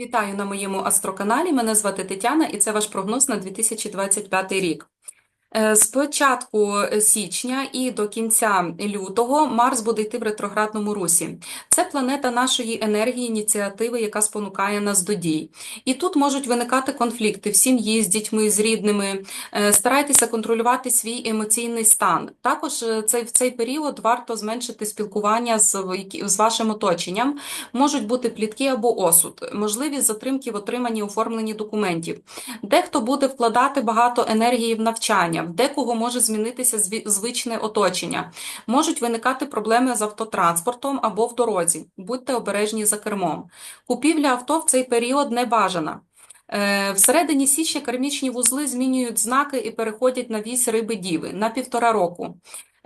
Вітаю на моєму астроканалі. Мене звати Тетяна, і це ваш прогноз на 2025 рік. Е, З початку січня і до кінця лютого Марс буде йти в ретроградному русі. Це планета нашої енергії, ініціативи, яка спонукає нас до дій. І тут можуть виникати конфлікти в сім'ї з дітьми, з рідними. Е, Старайтеся контролювати свій емоційний стан. Також е, цей, в цей період варто зменшити спілкування з, з вашим оточенням. Можуть бути плітки або осуд, можливість затримки в отриманні оформленні документів. Дехто буде вкладати багато енергії в навчання, в декого може змінитися звичне оточення. Можуть виникати проблеми з автотранспортом або в дорозі. Будьте обережні за кермом. Купівля авто в цей період не бажана. Е, Всередині січня кармічні вузли змінюють знаки і переходять на вісь риби-діви на півтора року.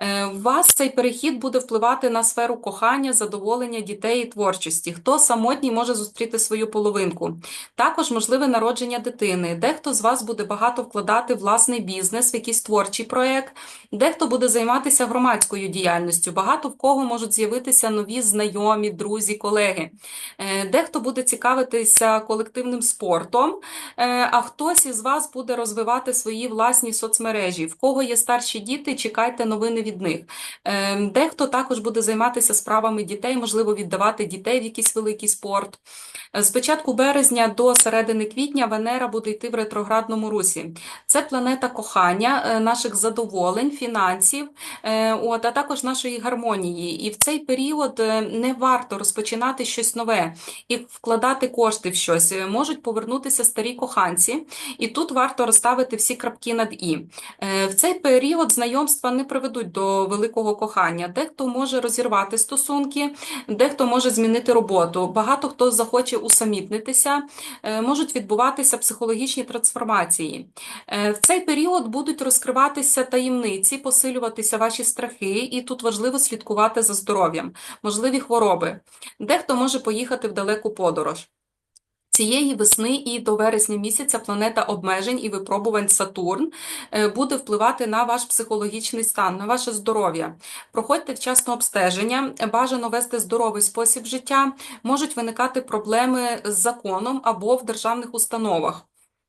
Е, вас цей перехід буде впливати на сферу кохання, задоволення дітей і творчості. Хто самотній може зустріти свою половинку. Також можливе народження дитини. Дехто з вас буде багато вкладати власний бізнес, в якийсь творчий проєкт, дехто буде займатися громадською діяльністю. Багато в кого можуть з'явитися нові знайомі, друзі, колеги. Е, Дехто буде цікавитися колективним спортом, е, а хтось із вас буде розвивати свої власні соцмережі. В кого є старші діти, чекайте новини від. Е, Дехто також буде займатися справами дітей, можливо, віддавати дітей в якийсь великий спорт. Е, З початку березня до середини квітня Венера буде йти в ретроградному русі. Це планета кохання, е, наших задоволень, фінансів, е, от, а також нашої гармонії. І в цей період не варто розпочинати щось нове і вкладати кошти в щось. Можуть повернутися старі коханці, і тут варто розставити всі крапки над і. В цей період знайомства не приведуть до великого кохання. Дехто може розірвати стосунки, дехто може змінити роботу. Багато хто захоче усамітнитися, е, можуть відбуватися психологічні трансформації. Е, В цей період будуть розкриватися таємниці, посилюватися ваші страхи, і тут важливо слідкувати за здоров'ям, можливі хвороби. Дехто може поїхати в далеку подорож. Цієї весни і до вересня місяця планета обмежень і випробувань Сатурн е, буде впливати на ваш психологічний стан, на ваше здоров'я. Проходьте вчасно обстеження, бажано вести здоровий спосіб життя, можуть виникати проблеми з законом або в державних установах,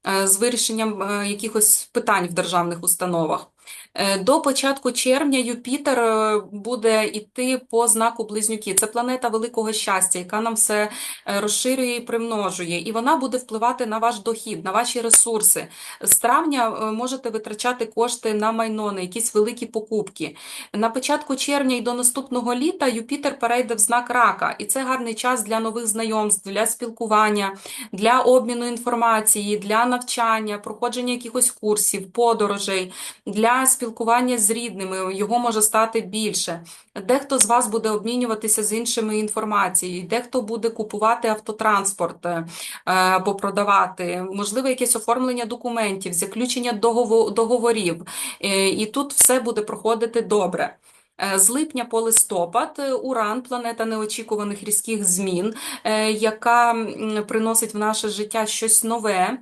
е, з вирішенням е, якихось питань в державних установах. Е, До початку червня Юпітер е, буде йти по знаку Близнюки. Це планета великого щастя, яка нам все е, розширює і примножує. І вона буде впливати на ваш дохід, на ваші ресурси. З травня можете витрачати кошти на майно, на якісь великі покупки. На початку червня і до наступного літа Юпітер перейде в знак рака, і це гарний час для нових знайомств, для спілкування, для обміну інформації, для навчання, проходження якихось курсів, подорожей, для спілкування з рідними. Його може стати більше. Дехто з вас буде обмінюватися з іншими інформацією, дехто буде купувати автотранспорт е, або продавати, можливо, якесь оформлення документів, заключення догово- договорів. Е, І тут все буде проходити добре. Е, З липня по листопад е, Уран, планета неочікуваних різких змін, е, яка приносить в наше життя щось нове,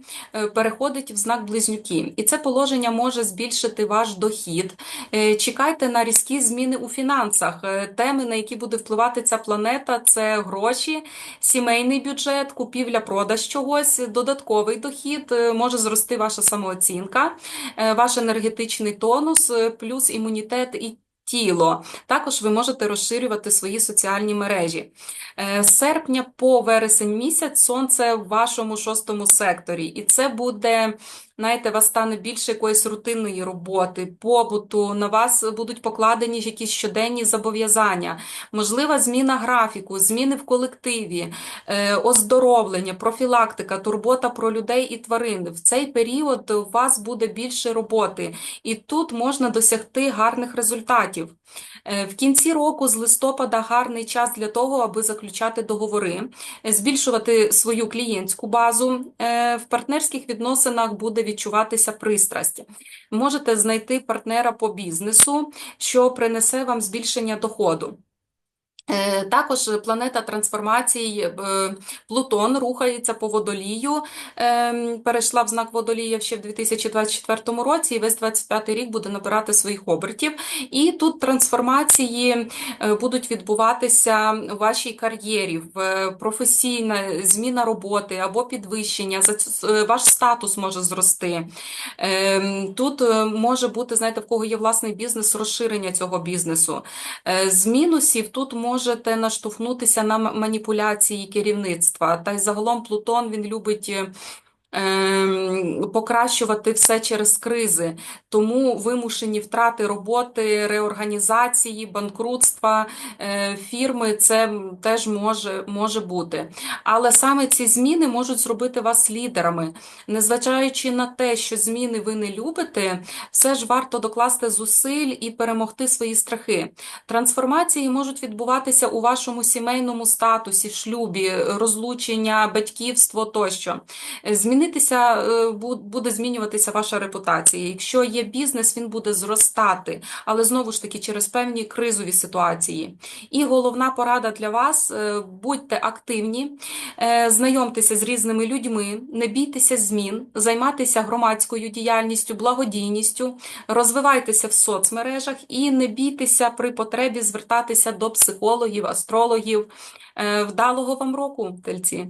переходить в знак Близнюки. І це положення може збільшити ваш дохід. Чекайте на різкі зміни у фінансах. Теми, на які буде впливати ця планета, це гроші, сімейний бюджет, купівля-продаж чогось, додатковий дохід, може зрости ваша самооцінка, ваш енергетичний тонус, плюс імунітет і тіло. Також ви можете розширювати свої соціальні мережі. Е, З серпня по вересень місяць сонце в вашому шостому секторі, і це буде, знаєте, вас стане більше якоїсь рутинної роботи, побуту, на вас будуть покладені якісь щоденні зобов'язання, можлива зміна графіку, зміни в колективі, е, оздоровлення, профілактика, турбота про людей і тварин. В цей період у вас буде більше роботи, і тут можна досягти гарних результатів. Е, В кінці року з листопада гарний час для того, аби заключати договори, е, збільшувати свою клієнтську базу. В партнерських відносинах буде відчуватися пристрасть. Можете знайти партнера по бізнесу, що принесе вам збільшення доходу. Е, Також планета трансформацій е, Плутон рухається по водолію, ем, перейшла в знак водолія ще в 2024 році, і весь 25 рік буде набирати своїх обертів. І тут трансформації е, будуть відбуватися у вашій кар'єрі, професійна зміна роботи або підвищення, ваш статус може зрости. Ем, Тут може бути, знаєте, в кого є власний бізнес, розширення цього бізнесу. З мінусів тут можете наштовхнутися на маніпуляції керівництва. Та й загалом Плутон він любить е, ем, покращувати все через кризи. Тому вимушені втрати роботи, реорганізації, банкрутства е, фірми це теж може, може бути. Але саме ці зміни можуть зробити вас лідерами. Незважаючи на те, що зміни ви не любите, все ж варто докласти зусиль і перемогти свої страхи. Трансформації можуть відбуватися у вашому сімейному статусі, шлюбі, розлучення, батьківство тощо. Змінитися е, буде змінюватися ваша репутація. Якщо є бізнес, він буде зростати, але знову ж таки через певні кризові ситуації. І головна порада для вас: е, будьте активні, е, знайомтеся з різними людьми, не бійтеся змін, займайтеся громадською діяльністю, благодійністю, розвивайтеся в соцмережах і не бійтеся при потребі звертатися до психологів, астрологів. Е, Вдалого вам року, тельці!